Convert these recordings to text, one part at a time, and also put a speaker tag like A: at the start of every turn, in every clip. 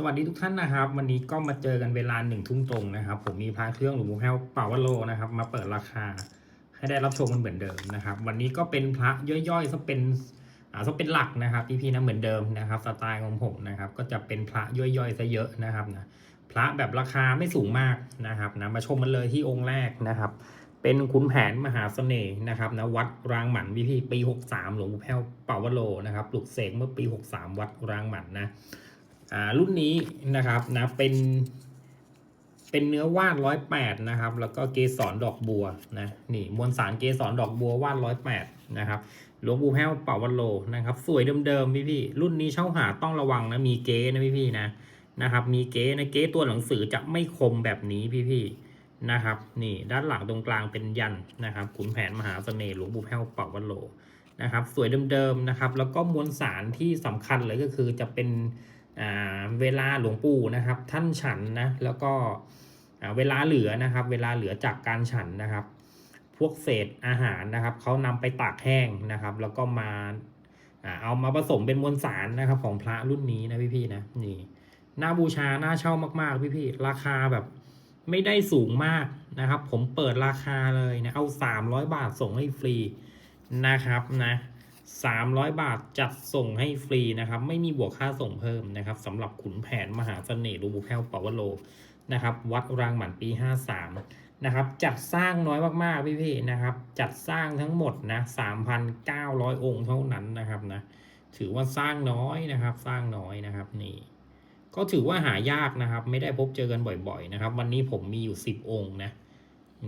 A: สวัสดีทุกท่านนะครับ วันนี้ก็มาเจอกันเวลาหนึ่งทุ่มตรงนะครับ ผมมีพระเครื่องหลวงปู่แพ้วเป่าวโลนะครับ มาเปิดราคา ให้ได้รับชมกันเหมือนเดิมนะครับ วันนี้ก็เป็นพระย่อยๆซะเป็นอ่าซะเป็นหลักนะครับพี่ๆนะเหมือนเดิมนะครับสไตล์ของผมนะครับ ก็จะเป็นพระย่อยๆซะเยอะนะครับนะพระแบบราคาไม่สูงมากนะครับนะมาชมมันเลยที่องค์แรกนะครับ เป็นขุนแผนมหาเสน่ห์นะครับนะวัดรางหมันพี่ๆปี 63 หลวงปู่แพ้วเป่าวโลนะครับปลุกเสกเมื่อปี 63 วัดรางหมันนะ รุ่นนี้นะครับนะเป็นเป็นเนื้อวานร้อยแปดนะครับ แล้วก็เกสรดอกบัวนะนี่มวลสารเกสรดอกบัววานร้อยแปดนะครับหลวงปู่แพ้วเป่าวันโลนะครับ สวยเดิมๆพี่พี่รุ่นนี้เช่าหาต้องระวังนะมีเก๊นะพี่พี่นะนะครับ มีเก๊นะเก๊ตัวหนังสือจะไม่คมแบบนี้พี่พี่นะครับ นี่ด้านหลังตรงกลางเป็นยันนะครับขุนแผนมหาเสน่ห์หลวงปู่แพ้วเป่าวันโลนะครับ สวยเดิมๆนะครับ แล้วก็มวลสารที่สำคัญเลยก็คือจะเป็น เวลาหลวงปู่นะครับ ท่านฉันนะแล้วก็เวลาเหลือนะครับ เวลาเหลือจากการฉันนะครับ พวกเศษอาหารนะครับเขานำไปตากแห้งนะครับ แล้วก็มาอ่าเอามาผสมเป็นมวลสารนะครับ ของพระรุ่นนี้นะพี่ๆนะนี่น่าบูชาน่าเช่ามาก ๆ พี่ๆราคาแบบไม่ได้สูงมากนะครับ ผมเปิดราคาเลยนะเอา 300 บาทส่งให้ฟรีนะครับนะ 300 บาทจัดส่งให้ฟรีนะครับ ไม่มีบวกค่าส่งเพิ่มนะครับสำหรับขุนแผนมหาเสน่ห์หลวงปู่แพ้วปาวโลนะครับ วัดรางหมันปี 53 นะครับ จัดสร้างน้อยมากๆพี่ๆนะครับ จัดสร้างทั้งหมดนะ 3,900 องค์เท่านั้นนะครับนะถือว่าสร้างน้อยนะครับ สร้างน้อยนะครับนี่ก็ถือว่าหายากนะครับ ไม่ได้พบเจอกันบ่อย ๆ นะครับ วันนี้ผมมีอยู่ 10 องค์นะ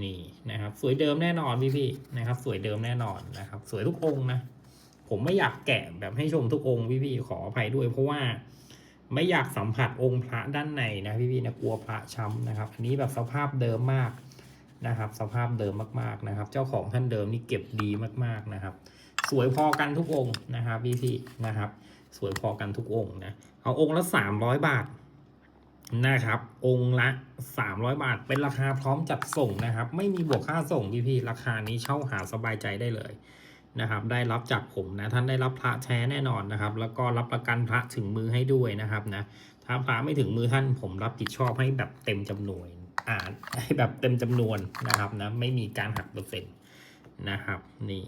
A: นี่นะครับ สวยเดิมแน่นอนพี่ๆนะครับ สวยเดิมแน่นอนนะครับ สวยทุกองค์นะ ผมไม่อยากแกะแบบให้ชมทุกองค์พี่ๆขออภัยด้วย เพราะว่าไม่อยากสัมผัสองค์พระด้านในนะพี่ๆนะกลัวพระช้ำนะครับ อันนี้แบบสภาพเดิมมากนะครับ สภาพเดิมมากๆนะครับ เจ้าของท่านเดิมนี่เก็บดีมากๆนะครับ สวยพอกันทุกองค์นะครับพี่ๆนะครับ สวยพอกันทุกองค์นะเอาองค์ละสามร้อยบาทนะครับ องค์ละสามร้อยบาท เป็นราคาพร้อมจัดส่งนะครับ ไม่มีบวกค่าส่งพี่ๆราคานี้เช่าหาสบายใจได้เลย นะครับได้รับจากผมนะท่านได้รับพระแท้แน่นอนนะครับ แล้วก็รับประกันพระถึงมือให้ด้วยนะครับนะถ้าพระไม่ถึงมือท่านผมรับผิดชอบให้แบบเต็มจำนวนอ่าให้แบบเต็มจำนวนนะครับนะไม่มีการหักเปอร์เซ็นต์นะครับนี่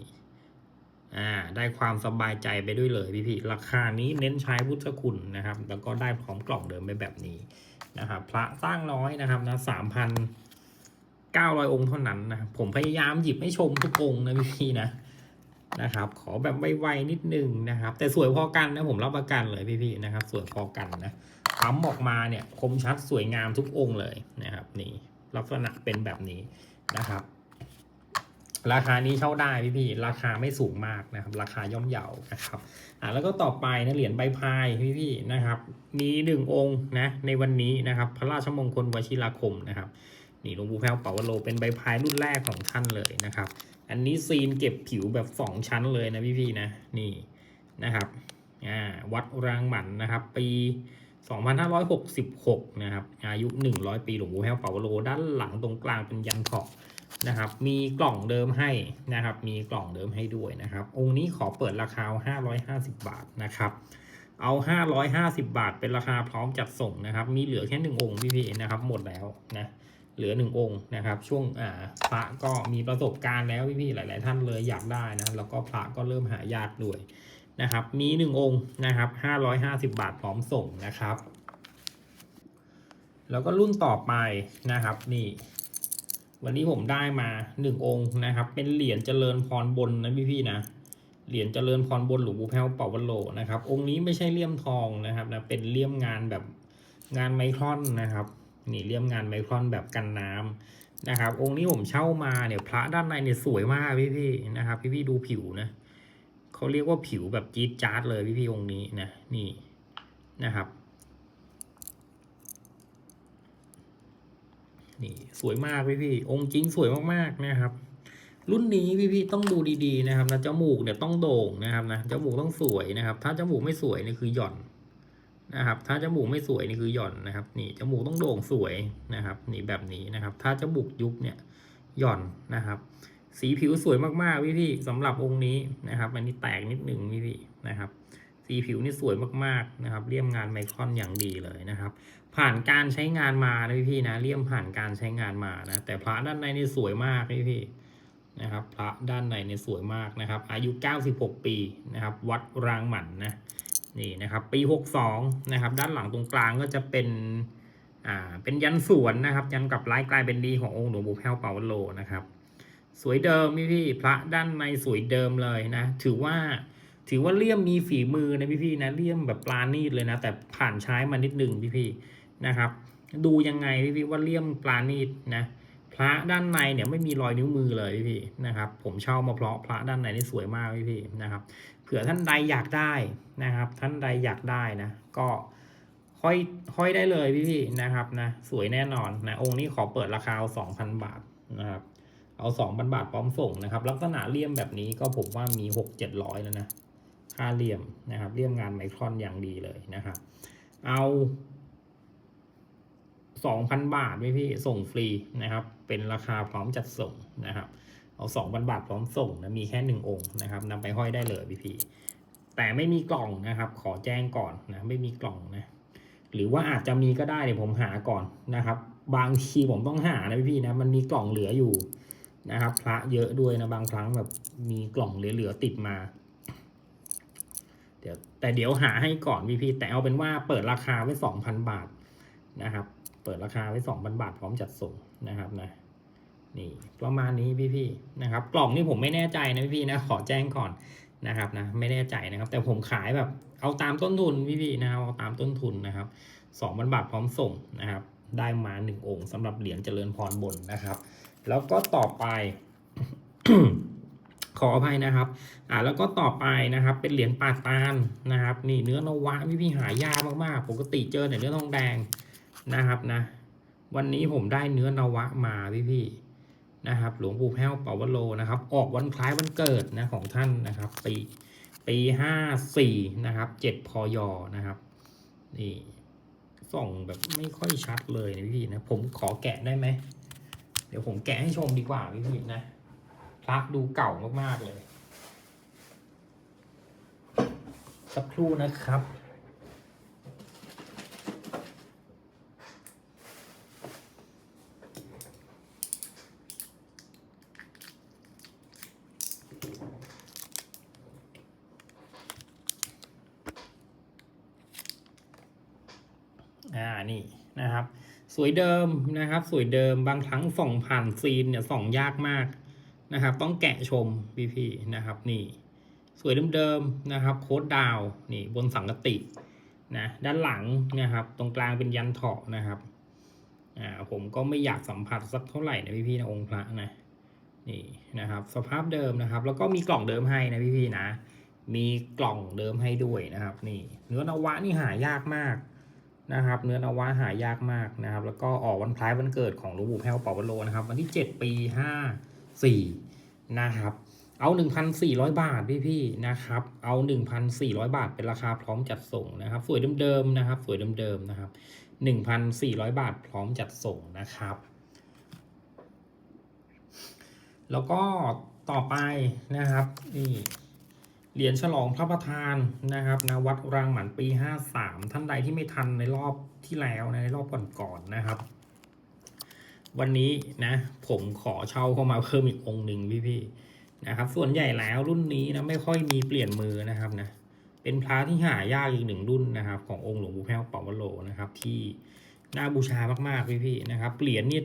A: อ่าได้ความสบายใจไปด้วยเลยพี่ๆราคานี้เน้นใช้พุทธคุณนะครับ แล้วก็ได้พร้อมกล่องเดิมไปแบบนี้นะครับ พระสร้างน้อยนะครับนะสามพันเก้าร้อยองค์เท่านั้นนะผมพยายามหยิบให้ชมทุกองค์นะพี่ๆนะ นะครับ ขอแบบไวๆนิดนึงนะครับ แต่สวยพอกันนะผมรับประกันเลยพี่ๆนะครับ สวยพอกันนะปั๊มออกมาเนี่ยคมชัดสวยงามทุกองค์เลยนะครับ นี่ลักษณะเป็นแบบนี้นะครับ ราคานี้เช่าได้พี่ๆราคาไม่สูงมากนะครับ ราคาย่อมเยานะครับอ่าแล้วก็ต่อไปนะเหรียญใบพายพี่ๆนะครับ มีหนึ่งองค์นะในวันนี้นะครับ พระราชมงคลวชิราคมนะครับ นี่หลวงปู่แพ้วเป่าวโลเป็นใบพายรุ่นแรกของท่านเลยนะครับ อันนี้ซีนเก็บผิวแบบสองชั้นเลยนะพี่ๆนะนี่นะครับอ่าวัดรางหมันนะครับ ปี 2566 นะครับ อายุ 100 ปีหลวงปู่แห้วเป่าวโลด้านหลังตรงกลางเป็นยันเถาะนะครับ มีกล่องเดิมให้นะครับ มีกล่องเดิมให้ด้วยนะครับ องค์นี้ขอเปิดราคา 550 บาทนะครับเอา 550 บาท เป็นราคาพร้อมจัดส่งนะครับ มีเหลือแค่หนึ่งองค์พี่ๆนะครับ หมดแล้วนะ เหลือหนึ่งองค์นะครับ ช่วงอ่าพระก็มีประสบการณ์แล้วพี่ๆหลาย ๆ ท่านเลยอยากได้นะแล้วก็พระก็เริ่มหายากด้วยนะครับ มีหนึ่งองค์นะครับห้าร้อยห้าสิบาทพร้อมส่งนะครับ แล้วก็รุ่นต่อไปนะครับนี่ วันนี้ผมได้มาหนึ่งองค์นะครับ เป็นเหรียญเจริญพรบนนะพี่ๆนะเหรียญเจริญพรบนหลวงปู่แพ้วเป่าวันโลนะครับ องค์นี้ไม่ใช่เลี่ยมทองนะครับนะเป็นเลี่ยมงานแบบงานไมครอนนะครับ นี่เลี่ยมงานไมครอนแบบกันน้ำนะครับ องค์นี้ผมเช่ามาเนี่ยพระด้านในเนี่ยสวยมากพี่ๆนะครับ พี่ๆดูผิวนะเขาเรียกว่าผิวแบบจี๊ดจ๊าดเลยพี่ๆองค์นี้นะนี่นะครับ นี่สวยมากพี่ๆองค์จริงสวยมากๆนะครับ รุ่นนี้พี่ๆต้องดูดีๆนะครับนะจมูกเนี่ยต้องโด่งนะครับนะจมูกต้องสวยนะครับ ถ้าจมูกไม่สวยเนี่ยคือหย่อน นะครับ ถ้าจมูกไม่สวยนี่คือหย่อนนะครับ นี่จมูกต้องโด่งสวยนะครับ นี่แบบนี้นะครับ ถ้าจมูกยุบเนี่ยหย่อนนะครับ สีผิวสวยมากๆพี่พี่สำหรับองค์นี้นะครับ อันนี้แตกนิดหนึ่งพี่พี่นะครับ สีผิวนี่สวยมากๆนะครับ เลี่ยมงานไมครอนอย่างดีเลยนะครับ ผ่านการใช้งานมานะพี่ๆนะเลี่ยมผ่านการใช้งานมานะแต่พระด้านในนี่สวยมากพี่ๆนะครับพระด้านในนี่สวยมากนะครับ อายุ 96 ปีนะครับ วัดรางหมันนะ นี่นะครับปี 62 นะครับ ด้านหลังตรงกลางก็จะเป็นอ่าเป็นยันสวนนะครับ ยันกับลายกลายเป็นดีขององค์หลวงปู่แพ้วเปาวัลโลนะครับ สวยเดิมพี่พี่พระด้านในสวยเดิมเลยนะ ถือว่าถือว่าเลี่ยมมีฝีมือนะพี่พี่ๆนะเลี่ยมแบบปลาณีตเลยนะแต่ผ่านใช้มานิดนึงพี่พี่ๆนะครับ ดูยังไงพี่พี่ๆว่าเลี่ยมปลาณีตนะพระด้านในเนี่ยไม่มีรอยนิ้วมือเลยพี่พี่ๆนะครับ ผมเช่ามาเพราะพระด้านในนี่สวยมากพี่พี่ๆนะครับ ผื่อท่านใดอยากได้นะครับ ท่านใดอยากได้นะ ก็ห้อยห้อยได้เลยพี่ๆนะครับนะสวยแน่นอนนะองค์นี้ขอเปิดราคาสองพันบาทนะครับเอาสองพันบาทพร้อมส่งนะครับ ลักษณะเลี่ยมแบบนี้ก็ผมว่ามีหกเจ็ดร้อยแล้วนะค่าเลี่ยมนะครับเลี่ยมงานไมครอนอย่างดีเลยนะครับ เอาสองพันบาทพี่ส่งฟรีนะครับ เป็นราคาพร้อมจัดส่งนะครับ เอาสองพันบาทพร้อมส่งนะมีแค่หนึ่งองค์นะครับนำไปห้อยได้เลยพี่พีแต่ไม่มีกล่องนะครับ ขอแจ้งก่อนนะไม่มีกล่องนะ หรือว่าอาจจะมีก็ได้เดี๋ยวผมหาก่อนนะครับ บางทีผมต้องหานะพี่พีนะมันมีกล่องเหลืออยู่นะครับ พระเยอะด้วยนะบางครั้งแบบมีกล่องเหลือๆติดมา เดี๋ยวแต่เดี๋ยวหาให้ก่อนพี่พี่แต่เอาเป็นว่าเปิดราคาไว้สองพันบาทนะครับ เปิดราคาไว้สองพันบาทพร้อมจัดส่งนะครับนะ นี่ประมาณนี้พี่พี่ๆนะครับ กล่องนี่ผมไม่แน่ใจนะพี่ๆนะขอแจ้งก่อนนะครับนะไม่แน่ใจนะครับ แต่ผมขายแบบเอาตามต้นทุนพี่พี่ๆนะครับเอาตามต้นทุนนะครับสองพันบาทพร้อมส่งนะครับ ได้มาหนึ่งองค์สำหรับเหรียญเจริญพรบนนะครับ แล้วก็ต่อไปขออภัยนะครับ อ่าแล้วก็ต่อไปนะครับ เป็นเหรียญปาตานนะครับ นี่เนื้อนวะพี่พี่หายากมากๆ ปกติเจอแต่เนื้อทองแดงนะครับนะ วันนี้ผมได้เนื้อนวะมาพี่พี่ นะครับหลวงปู่แพ้วเปาวโลนะครับ ออกวันคล้ายวันเกิดนะของท่านนะครับ ปีปีห้าสี่นะครับเจ็ดพยนะครับนี่ส่องแบบไม่ค่อยชัดเลยนะพี่นะผมขอแกะได้ไหมเดี๋ยวผมแกะให้ชมดีกว่าพี่พี่นะพระดูเก่ามากๆเลย สักครู่นะครับ อ่านี่นะครับ สวยเดิมนะครับ สวยเดิมบางครั้งส่องผ่านซีนเนี่ยส่องยากมากนะครับ ต้องแกะชมพี่ๆนะครับนี่สวยเดิมๆนะครับ โค้ดดาวนี่บนสังกตินะด้านหลังนะครับ ตรงกลางเป็นยันเถาะนะครับอ่าผมก็ไม่อยากสัมผัสสักเท่าไหร่นะพี่ๆนะองค์พระนะนี่นะครับ สภาพเดิมนะครับ แล้วก็มีกล่องเดิมให้นะพี่ๆนะ มีกล่องเดิมให้ด้วยนะครับ นี่ เนื้อนวะนี่หายากมาก นะครับ เนื้อนวะหายากมากนะครับ แล้วก็ออกวันคล้ายวันเกิดของหลวงปู่แพ้วเป่าวโลนะครับ วันที่ 7 ปี 54 นะครับ เอา 1,400 บาทพี่ๆนะครับ เอา 1,400 บาทเป็นราคาพร้อมจัดส่งนะครับ สวยเดิมๆนะครับ สวยเดิมๆนะครับ 1,400 บาทพร้อมจัดส่งนะครับ แล้วก็ต่อไปนะครับนี่ เหรียญฉลองพระประธานนะครับนะวัดรางหมันปี 53 ท่านใดที่ไม่ทันในรอบที่แล้วในรอบก่อนๆนะครับ วันนี้นะผมขอเช่าเข้ามาเพิ่มอีกองค์หนึ่งพี่ๆนะครับ ส่วนใหญ่แล้วรุ่นนี้นะไม่ค่อยมีเปลี่ยนมือนะครับนะเป็นพระที่หายากอีกหนึ่งรุ่นนะครับ ขององค์หลวงปู่แพ้วป่าวโลนะครับ ที่น่าบูชามากๆพี่ๆนะครับเหรียญนี่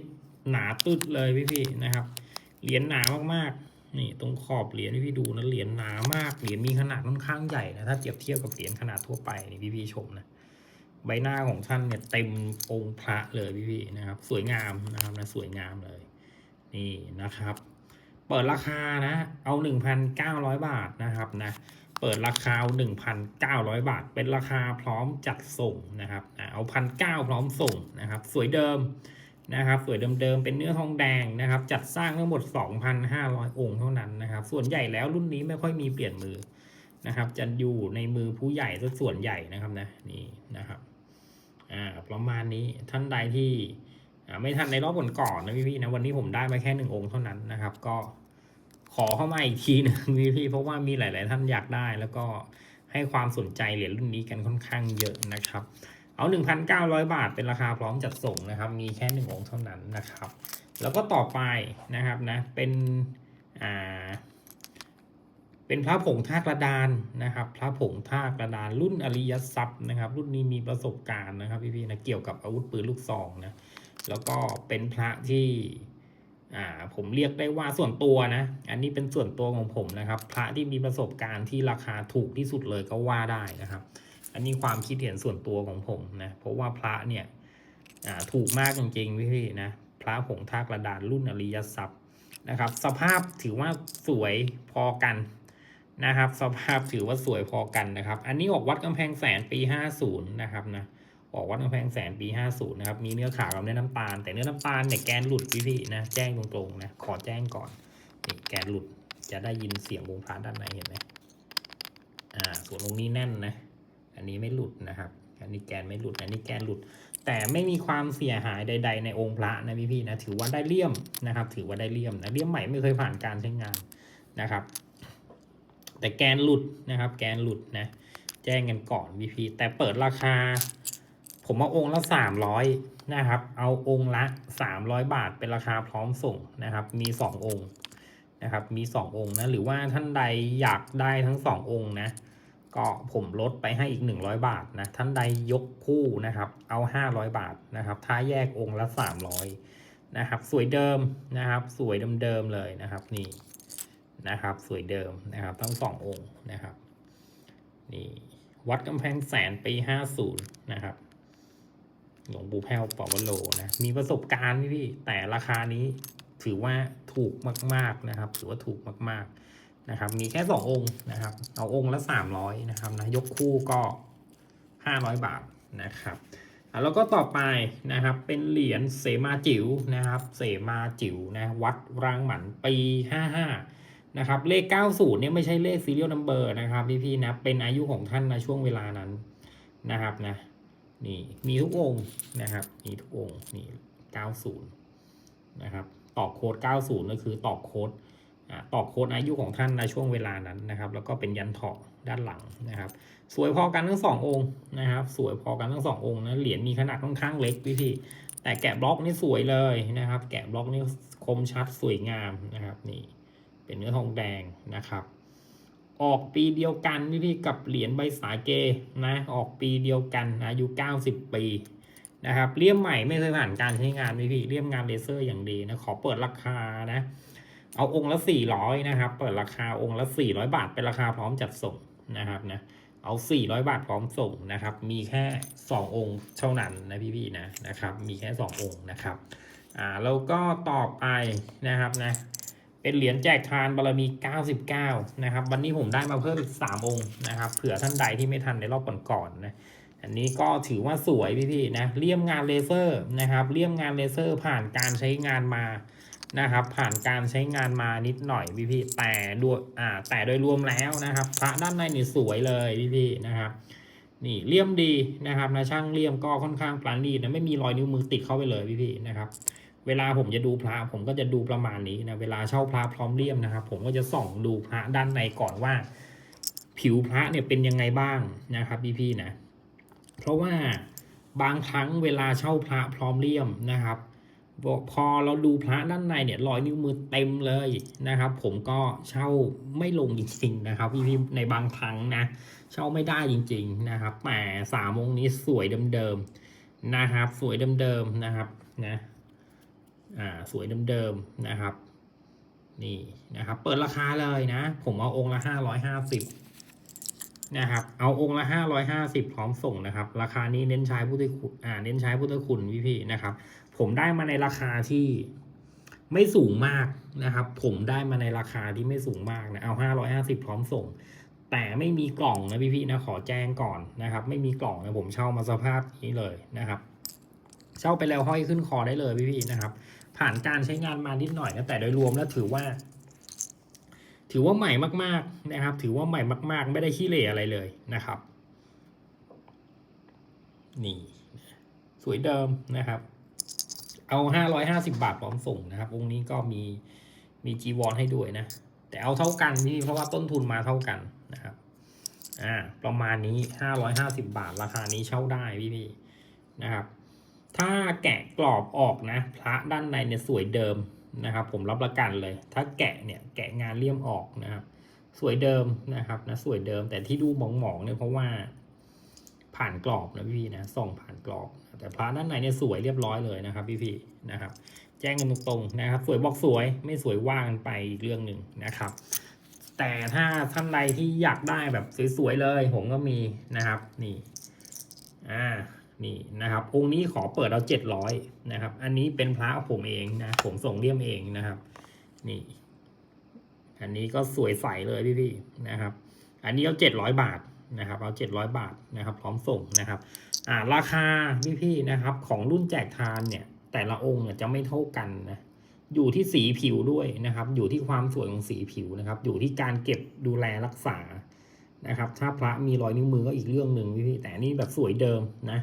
A: หนาตึดเลยพี่ๆนะครับเหรียญหนามากๆ นี่ตรงขอบเหรียญที่พี่ดูนะเหรียญหนามากเหรียญมีขนาดค่อนข้างใหญ่นะถ้าเทียบเทียบกับเหรียญขนาดทั่วไปนี่พี่พี่ๆชมนะใบหน้าของท่านเนี่ยเต็มองค์พระเลยพี่พี่ๆนะครับ สวยงามนะครับนะสวยงามเลย นี่นะครับ เปิดราคานะ เอา1,900บาทนะครับนะเปิดราคา 1,900 บาท เป็นราคาพร้อมจัดส่งนะครับนะเอาพันเพร้อมส่งนะครับ สวยเดิม นะครับสวยเดิมๆเป็นเนื้อทองแดงนะครับ จัดสร้างทั้งหมด 2,500 องค์เท่านั้นนะครับ ส่วนใหญ่แล้วรุ่นนี้ไม่ค่อยมีเปลี่ยนมือนะครับ จะอยู่ในมือผู้ใหญ่ซะส่วนใหญ่นะครับนะนี่นะครับอ่าประมาณนี้ท่านใดที่ไม่ทันในรอบก่อนๆนะพี่ๆนะวันนี้ผมได้มาแค่หนึ่งองค์เท่านั้นนะครับ ก็ขอเข้ามาอีกทีหนึงพี่ๆเพราะว่ามีหลาย ๆ ท่านอยากได้ แล้วก็ให้ความสนใจเหรียญรุ่นนี้กันค่อนข้างเยอะนะครับ เอา 1,900 บาทเป็นราคาพร้อมจัดส่งนะครับ มีแค่หนึ่งองค์เท่านั้นนะครับ แล้วก็ต่อไปนะครับนะเป็นอ่าเป็นพระผงท่ากระดานนะครับ พระผงท่ากระดานรุ่นอริยทรัพย์นะครับ รุ่นนี้มีประสบการณ์นะครับพี่ๆนะเกี่ยวกับอาวุธปืนลูกซองนะแล้วก็เป็นพระที่อ่าผมเรียกได้ว่าส่วนตัวนะ อันนี้เป็นส่วนตัวของผมนะครับ พระที่มีประสบการณ์ที่ราคาถูกที่สุดเลยก็ว่าได้นะครับ อันนี้ความคิดเห็นส่วนตัวของผมนะเพราะว่าพระเนี่ยถูกมากจริงๆพี่นะพระผงทากระดานรุ่นอริยทรัพย์นะครับ สภาพถือว่าสวยพอกันนะครับ สภาพถือว่าสวยพอกันนะครับ อันนี้ออกวัดกำแพงแสนปี 50 นะครับนะออกวัดกำแพงแสนปี 50 นะครับ มีเนื้อขาวกับเนื้อน้ำตาล แต่เนื้อน้ำตาลเนี่ยแกนหลุดพี่นะแจ้งตรงๆนะขอแจ้งก่อนนี่แกนหลุดจะได้ยินเสียงวงพระด้านในเห็นไหมอ่าส่วนตรงนี้แน่นนะ อันนี้ไม่หลุดนะครับ อันนี้แกนไม่หลุด อันนี้แกนหลุด แต่ไม่มีความเสียหายใด ๆ ในองค์พระนะพี่ๆนะ ถือว่าได้เลี่ยมนะครับ ถือว่าได้เลี่ยมนะเลี่ยมใหม่ไม่เคยผ่านการใช้งานนะครับ แต่แกนหลุดนะครับ แกนหลุดนะ แจ้งกันก่อนพี่ๆแต่เปิดราคา ผมเอาองค์ละสามร้อยนะครับ เอาองค์ละสามร้อยบาทเป็นราคาพร้อมส่งนะครับ มีสององค์นะครับ มีสององค์นะ หรือว่าท่านใดอยากได้ทั้งสององค์นะ ก็ผมลดไปให้อีกหนึ่งร้อยบาทนะท่านใดยกคู่นะครับเอาห้าร้อยบาทนะครับถ้าแยกองค์ละสามร้อยนะครับสวยเดิมนะครับ สวยเดิมๆเลยนะครับนี่นะครับสวยเดิมนะครับทั้งสององค์นะครับนี่วัดกำแพงแสนปีห้าศูนย์นะครับหลวงปู่แพ้วปอวโลนะมีประสบการณ์พี่พี่แต่ราคานี้ถือว่าถูกมาก ๆนะครับ ถือว่าถูกมาก ๆ นะครับ มีแค่สององค์นะครับ เอาองค์ละสามร้อยนะครับนะยกคู่ก็ห้าร้อยบาทนะครับแล้วก็ต่อไปนะครับเป็นเหรียญเสมาจิ๋วนะครับ เสมาจิ๋วนะวัดรางหมันปีห้าห้านะครับเลข 90เนี่ยไม่ใช่เลข serial number นะครับพี่ๆนะเป็นอายุของท่านในช่วงเวลานั้นนะครับนะนี่มีทุกองค์นะครับมีทุกองค์นี่90นะครับตอกโค้ด90 ก็คือตอกโค้ด ตอกโค้ดอายุของท่านในช่วงเวลานั้นนะครับ แล้วก็เป็นยันเถาะด้านหลังนะครับ สวยพอกันทั้งสององค์นะครับ สวยพอกันทั้งสององค์นะเหรียญมีขนาดค่อนข้างเล็กพี่พี่ๆแต่แกะบล็อกนี่สวยเลยนะครับ แกะบล็อกนี่คมชัดสวยงามนะครับนี่เป็นเนื้อทองแดงนะครับ ออกปีเดียวกันพี่พี่กับเหรียญใบสาเกนะออกปีเดียวกันอายุ 90 ปีนะครับเลี่ยมใหม่ไม่เคยผ่านการใช้งานพี่พี่เลี่ยมงานเลเซอร์อย่างดีนะขอเปิดราคานะ เอาองค์ละ400นะครับ เปิดราคาองค์ละ400บาทเป็นราคาพร้อมจัดส่งนะครับนะ เอา400บาทพร้อมส่งนะครับ มีแค่2องค์เท่านั้นนะพี่พี่ๆนะนะครับ มีแค่2องค์นะครับ อ่าแล้วก็ต่อไปนะครับนะ เป็นเหรียญแจกทานบารมี 99 นะครับ วันนี้ผมได้มาเพิ่มอีก 3 องค์นะครับ เผื่อท่านใดที่ไม่ทันในรอบก่อนๆนะอันนี้ก็ถือว่าสวยพี่ๆนะ เลี่ยมงานเลเซอร์นะครับ เลี่ยมงานเลเซอร์ผ่านการใช้งานมา นะครับ ผ่านการใช้งานมานิดหน่อยพี่ๆแต่ด้วยอ่าแต่โดยรวมแล้วนะครับ พระด้านในนี่สวยเลยพี่ๆนะครับ นี่เลี่ยมดีนะครับนะช่างเลี่ยมก็ค่อนข้างปราณีตนะไม่มีรอยนิ้วมือติดเข้าไปเลยพี่ๆนะครับเวลาผมจะดูพระผมก็จะดูประมาณนี้นะเวลาเช่าพระพร้อมเลี่ยมนะครับ ผมก็จะส่องดูพระด้านในก่อนว่า ผิวพระเนี่ยเป็นยังไงบ้างนะครับพี่ๆนะ เพราะว่าบางครั้งเวลาเช่าพระพร้อมเลี่ยมนะครับ พอเราดูพระด้านในเนี่ยรอยนิ้วมือเต็มเลยนะครับ ผมก็เช่าไม่ลงจริงๆนะครับพี่ๆในบางครั้งนะ เช่าไม่ได้จริง ๆนะครับแต่สามองค์นี้สวยเดิมๆนะครับ สวยเดิมๆนะครับนะอ่าสวยเดิมๆนะครับ นี่นะครับ เปิดราคาเลยนะ ผมเอาองค์ละห้าร้อยห้าสิบนะครับ เอาองค์ละห้าร้อยห้าสิบพร้อมส่งนะครับ ราคานี้เน้นใช้พุทธคุณอ่าเน้นใช้พุทธคุณพี่ๆนะครับ ผมได้มาในราคาที่ไม่สูงมากนะครับ ผมได้มาในราคาที่ไม่สูงมากนะเอาห้าร้อยห้าสิบพร้อมส่ง แต่ไม่มีกล่องนะพี่ๆนะขอแจ้งก่อนนะครับ ไม่มีกล่องนะผมเช่ามาสภาพนี้เลยนะครับเช่าไปแล้วห้อยขึ้นคอได้เลยพี่ๆนะครับ ผ่านการใช้งานมานิดหน่อยนะแต่โดยรวมแล้วถือว่า ถือว่าใหม่มาก ๆนะครับ ถือว่าใหม่มาก ๆ ไม่ได้ขี้เหร่อะไรเลยนะครับ นี่ สวยเดิมนะครับ เอาห้าร้อยห้าสิบาทพร้อมส่งนะครับองค์นี้ก็มีมีจีวรให้ด้วยนะ แต่เอาเท่ากันพี่เพราะว่าต้นทุนมาเท่ากันนะครับอ่าประมาณนี้ห้าร้อยห้าสิบาทราคานี้เช่าได้พี่พี่นะครับ ถ้าแกะกรอบออกนะ พระด้านในเนี่ยสวยเดิมนะครับ ผมรับประกันเลย ถ้าแกะเนี่ยแกะงานเลี่ยมออกนะครับ สวยเดิมนะครับนะสวยเดิมแต่ที่ดูหมองๆเนี่ยเพราะว่า ผ่านกรอบนะพี่นะส่องผ่านกรอบ แต่พระด้านในเนี่ยสวยเรียบร้อยเลยนะครับ พี่ๆนะครับ แจ้งกันตรงๆนะครับ สวยบอกสวยไม่สวยว่ากันไปอีกเรื่องหนึ่งนะครับ แต่ถ้าท่านใดที่อยากได้แบบสวยๆเลยผมก็มีนะครับนี่อ่านี่นะครับองค์นี้ขอเปิดเอาเจ็ดร้อยนะครับ อันนี้เป็นพระผมเองนะผมส่งเลี่ยมเองนะครับ นี่ อันนี้ก็สวยใสเลยพี่ๆนะครับ อันนี้เอาเจ็ดร้อยบาท นะครับเอาเจ็ดร้อยบาทนะครับพร้อมส่งนะครับอ่าราคาพี่ๆนะครับของรุ่นแจกทานเนี่ยแต่ละองค์จะไม่เท่ากันนะอยู่ที่สีผิวด้วยนะครับ อยู่ที่ความสวยของสีผิวนะครับ อยู่ที่การเก็บดูแลรักษานะครับ ถ้าพระมีรอยนิ้วมือก็อีกเรื่องหนึ่งพี่แต่นี่แบบสวยเดิมนะ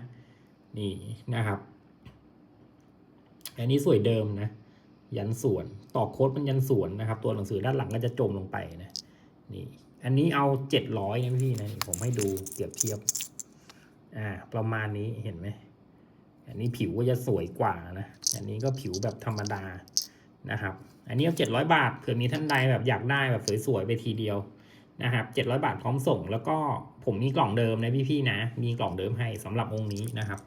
A: นี่นะครับ อันนี้สวยเดิมนะ ยันส่วนต่อโค้ดมันยันส่วนนะครับ ตัวหนังสือด้านหลังก็จะจมลงไปนะนี่ อันนี้เอาเจ็ดร้อยนะพี่นะผมให้ดูเปรียบเทียบ อ่า ประมาณนี้เห็นไหม อันนี้ผิวก็จะสวยกว่านะ อันนี้ก็ผิวแบบธรรมดานะครับ อันนี้เอาเจ็ดร้อยบาทเผื่อมีท่านใดแบบอยากได้แบบสวยๆไปทีเดียวนะครับเจ็ดร้อยบาทพร้อมส่ง แล้วก็ผมมีกล่องเดิมนะพี่ๆนะ มีกล่องเดิมให้สำหรับองค์นี้นะครับ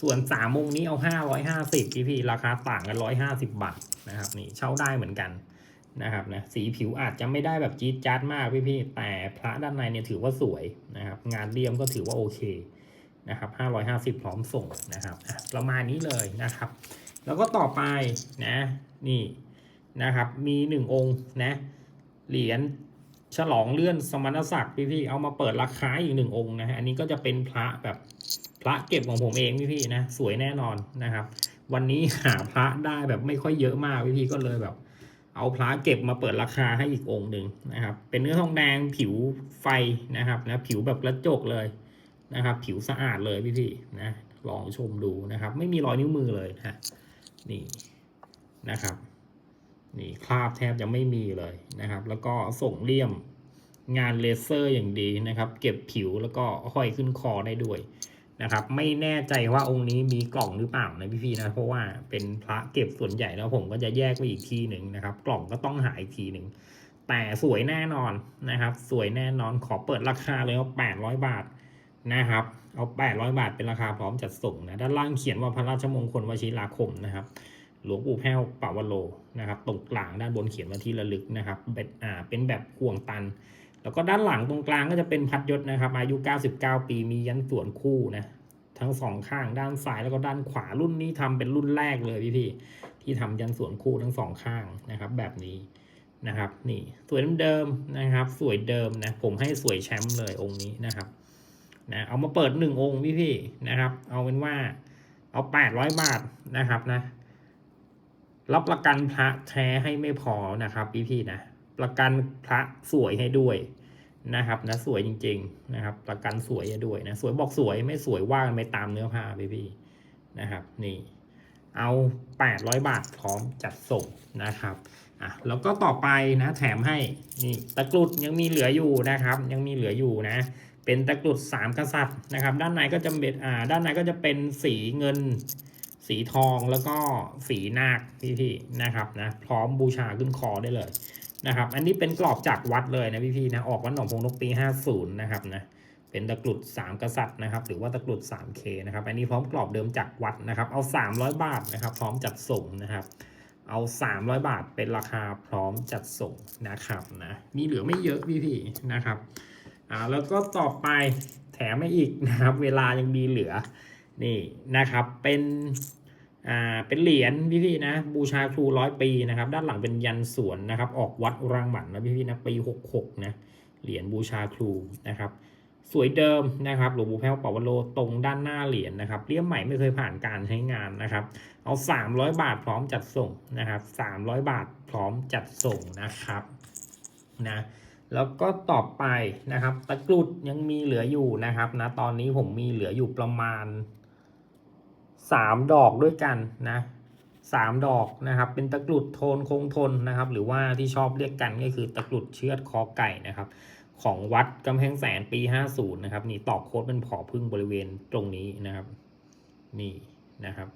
A: ส่วนสามองค์นี้เอาห้าร้อยห้าสิบพี่ๆราคาต่างกันร้อยห้าสิบบาทนะครับนี่เช่าได้เหมือนกัน นะครับนะสีผิวอาจจะไม่ได้แบบจี๊ดจ๊าดมากพี่ๆแต่พระด้านในเนี่ยถือว่าสวยนะครับ งานเลี่ยมก็ถือว่าโอเคนะครับ550 พร้อมส่งนะครับอะประมาณนี้เลยนะครับ แล้วก็ต่อไปนะนี่นะครับ มีหนึ่งองค์นะเหรียญฉลองเลื่อนสมณศักดิ์พี่ๆเอามาเปิดราคาอีกหนึ่งองค์นะฮะอันนี้ก็จะเป็นพระแบบพระเก็บของผมเองพี่ๆนะสวยแน่นอนนะครับ วันนี้หาพระได้แบบไม่ค่อยเยอะมากพี่ๆก็เลยแบบ เอาพระเก็บมาเปิดราคาให้อีกองค์หนึ่งนะครับ เป็นเนื้อทองแดงผิวไฟนะครับนะผิวแบบกระจกเลยนะครับ ผิวสะอาดเลยพี่พี่นะลองชมดูนะครับ ไม่มีรอยนิ้วมือเลยนะฮะนี่นะครับ นี่คราบแทบจะไม่มีเลยนะครับ แล้วก็ส่งเลี่ยมงานเลเซอร์อย่างดีนะครับ เก็บผิวแล้วก็ห้อยขึ้นคอได้ด้วย นะครับ ไม่แน่ใจว่าองค์นี้มีกล่องหรือเปล่านะพี่พี่ๆนะเพราะว่าเป็นพระเก็บส่วนใหญ่แล้วผมก็จะแยกไปอีกทีหนึ่งนะครับ กล่องก็ต้องหาอีกทีหนึ่งแต่สวยแน่นอนนะครับ สวยแน่นอนขอเปิดราคาเลยว่าแปดร้อยบาทนะครับ เอา800บาทเป็นราคาพร้อมจัดส่งนะด้านล่างเขียนว่าพระราชมงคลวชิราคมนะครับหลวงปู่แพ้วปาวโลนะครับ ตรงกลางด้านบนเขียนวันที่ระลึกนะครับเป็นอ่าเป็นแบบห่วงตัน แล้วก็ด้านหลังตรงกลางก็จะเป็นพัดยศนะครับ อายุ 99 ปีมียันส่วนคู่นะทั้งสองข้างด้านซ้ายแล้วก็ด้านขวารุ่นนี้ทำเป็นรุ่นแรกเลยพี่ๆที่ทำยันส่วนคู่ทั้งสองข้างนะครับ แบบนี้นะครับ นี่สวยเดิมนะครับ สวยเดิมนะผมให้สวยแชมป์เลยองค์นี้นะครับนะเอามาเปิดหนึ่งองค์พี่พี่นะครับ เอาเป็นว่าเอาแปดร้อยบาทนะครับนะ รับประกันพระแท้ให้ไม่พอนะครับ พี่พี่นะ ประกันพระสวยให้ด้วยนะครับนะสวยจริง ๆ นะครับ ประกันสวยให้ด้วยนะสวยบอกสวยไม่สวยว่ากันไปตามเนื้อผ้าพี่พี่ๆนะครับ นี่ เอาแปดร้อยบาทพร้อมจัดส่งนะครับอะแล้วก็ต่อไปนะแถมให้นี่ตะกรุดยังมีเหลืออยู่นะครับ ยังมีเหลืออยู่นะ เป็นตะกรุดสามกษัตริย์นะครับ ด้านในก็จะเป็นอ่าด้านในก็จะเป็นสีเงินสีทองแล้วก็สีนาคพี่ๆนะครับนะพร้อมบูชาขึ้นคอได้เลย นะครับ อันนี้เป็นกรอบจากวัดเลยนะพี่ๆนะ ออกวัดหนองพงนกปี 50 นะครับนะ เป็นตะกรุดสามกษัตริย์นะครับ หรือว่าตะกรุด 3K นะครับ อันนี้พร้อมกรอบเดิมจากวัดนะครับ เอา 300 บาทนะครับ พร้อมจัดส่งนะครับ เอา 300 บาทเป็นราคาพร้อมจัดส่งนะครับนะ มีเหลือไม่เยอะพี่ๆนะครับ อ่า แล้วก็ต่อไปแถมให้อีกนะครับ เวลายังมีเหลือ นี่นะครับ เป็น อ่าเป็นเหรียญพี่ๆนะ บูชาครูร้อยปีนะครับ ด้านหลังเป็นยันสวนนะครับ ออกวัดรังหมันนะพี่ๆนะปีหกหกนะเหรียญบูชาครูนะครับ สวยเดิมนะครับหลวงปู่แพ้วปาวโลตรงด้านหน้าเหรียญนะครับเลี่ยมใหม่ไม่เคยผ่านการใช้งานนะครับ เอา 300 บาทพร้อมจัดส่งนะครับ 300 บาทพร้อมจัดส่งนะครับนะแล้วก็ต่อไปนะครับ ตะกรุดยังมีเหลืออยู่นะครับนะตอนนี้ผมมีเหลืออยู่ประมาณ สามดอกด้วยกันนะสามดอกนะครับ เป็นตะกรุดโทนคงทนนะครับ หรือว่าที่ชอบเรียกกันก็คือตะกรุดเชือดคอไก่นะครับ ของวัดกำแพงแสนปี 50 นะครับ นี่ตอกโค้ดเป็นผอพึ่งบริเวณตรงนี้นะครับ นี่นะครับ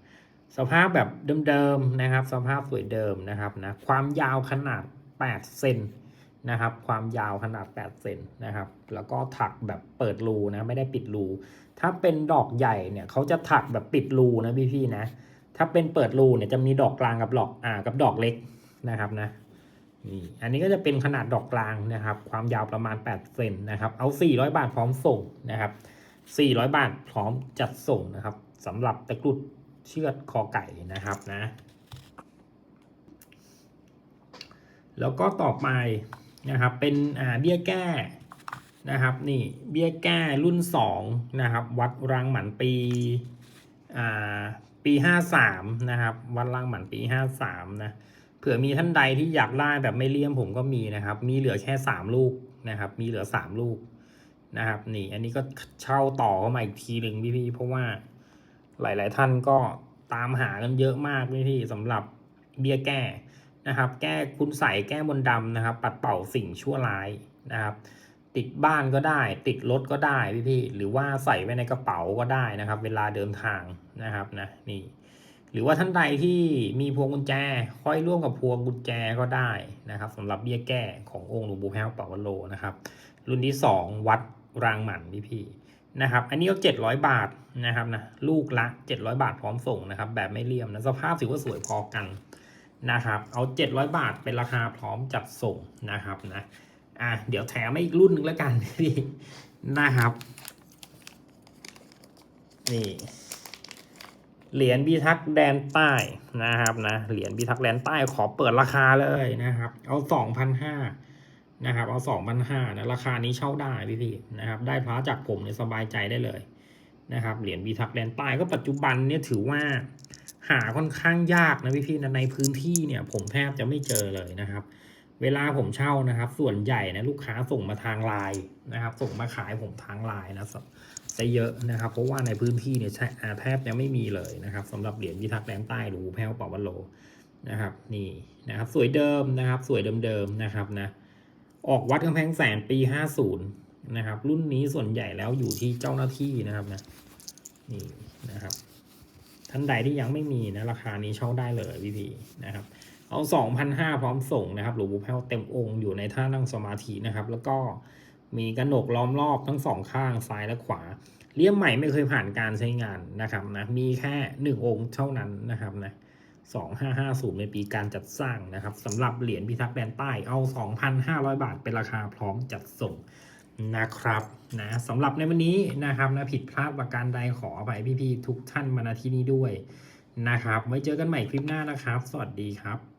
A: สภาพแบบเดิมๆนะครับ สภาพสวยเดิมนะครับนะความยาวขนาด 8 เซน นะครับ ความยาวขนาด8เซนนะครับ แล้วก็ถักแบบเปิดรูนะ ไม่ได้ปิดรู ถ้าเป็นดอกใหญ่เนี่ยเขาจะถักแบบปิดรูนะพี่ๆนะ ถ้าเป็นเปิดรูเนี่ยจะมีดอกกลางกับดอกอ่ากับดอกเล็กนะครับนะนี่อันนี้ก็จะเป็นขนาดดอกกลางนะครับ ความยาวประมาณ8เซนนะครับ เอา 400 บาทพร้อมส่งนะครับ 400 บาทพร้อมจัดส่งนะครับสำหรับตะกรุดเชือดคอไก่นะครับนะ แล้วก็ต่อไป นะครับ เป็นอ่าเบี้ยแก้นะครับนี่เบี้ยแก้รุ่น2นะครับวัดรังหมันปีอ่าปี53นะครับวัดรังหมันปี 53นะเผื่อมีท่านใดที่อยากได้แบบไม่เลี่ยมผมก็มีนะครับ มีเหลือแค่ 3 ลูกนะครับ มีเหลือ 3 ลูกนะครับนี่อันนี้ก็เช่าต่อเข้ามาอีกทีหนึ่งพี่ๆเพราะว่าหลาย ๆ ท่านก็ตามหากันเยอะมากพี่ๆสำหรับเบี้ยแก้ นะครับ แก้คุณใส่แก้มนดำนะครับ ปัดเป่าสิ่งชั่วร้ายนะครับ ติดบ้านก็ได้ ติดรถก็ได้พี่พี่ๆหรือว่าใส่ไว้ในกระเป๋าก็ได้นะครับ เวลาเดินทางนะครับนะนี่ หรือว่าท่านใดที่มีพวงกุญแจค่อยร่วมกับพวงกุญแจก็ได้นะครับสำหรับเบี้ยแก้ขององค์หลวงปู่แพ้วเป่าวโลนะครับ รุ่นที่ 2 วัดรางหมันพี่พี่ๆนะครับ อันนี้ก็ 700 บาทนะครับนะ ลูกละ 700 บาทพร้อมส่งนะครับ แบบไม่เลี่ยมนะ สภาพถือว่าสวยพอกัน นะครับเอา 700 บาทเป็นราคาพร้อมจัดส่งนะครับนะอะเดี๋ยวแถมมาอีกรุ่นหนึงแล้วกันพี่นะครับ นี่เหรียญบีทักแดนใต้นะครับนะเหรียญบีทักแดนใต้ขอเปิดราคาเลยนะครับ เอาสองพันห้านะครับ เอาสองพันห้านะราคานี้เช่าได้พี่พี่นะครับ ได้พระจากผมเนี่ยสบายใจได้เลยนะครับเหรียญบีทักแดนใต้ก็ปัจจุบันเนี่ยถือว่า หาค่อนข้างยากนะพี่พี่นะในพื้นที่เนี่ย ผมแทบจะไม่เจอเลยนะครับ เวลาผมเช่านะครับ ส่วนใหญ่นะลูกค้าส่งมาทางไลน์นะครับ ส่งมาขายผมทางไลน์นะซะเยอะนะครับ เพราะว่าในพื้นที่เนี่ยแทบจะไม่มีเลยนะครับสำหรับเหรียญพิทักษ์แดนใต้หรือแพ้วเปาวันโลนะครับ นี่นะครับ สวยเดิมนะครับ สวยเดิมๆนะครับนะออกวัดกำแพงแสนปี50นะครับ รุ่นนี้ส่วนใหญ่แล้วอยู่ที่เจ้าหน้าที่นะครับนะนี่นะครับ ท่านใดที่ยังไม่มีนะราคานี้เช่าได้เลยพี่พีนะครับเอา2,500 พร้อมส่งนะครับหลวงปู่แพ้วเต็มองค์อยู่ในท่านั่งสมาธินะครับ แล้วก็มีกระหนกล้อมรอบทั้งสองข้างซ้ายและขวาเลี่ยมใหม่ไม่เคยผ่านการใช้งานนะครับนะมีแค่หนึ่งองค์เท่านั้นนะครับนะ2550 ในปีการจัดสร้างนะครับสำหรับเหรียญพิทักษ์แดนใต้เอา 2,500 บาทเป็นราคาพร้อมจัดส่ง นะครับนะสำหรับในวันนี้นะครับนะผิดพลาดประการใดขออภัยพี่ๆทุกท่านมาณที่นี้ด้วยนะครับไว้เจอกันใหม่คลิปหน้านะครับ สวัสดีครับ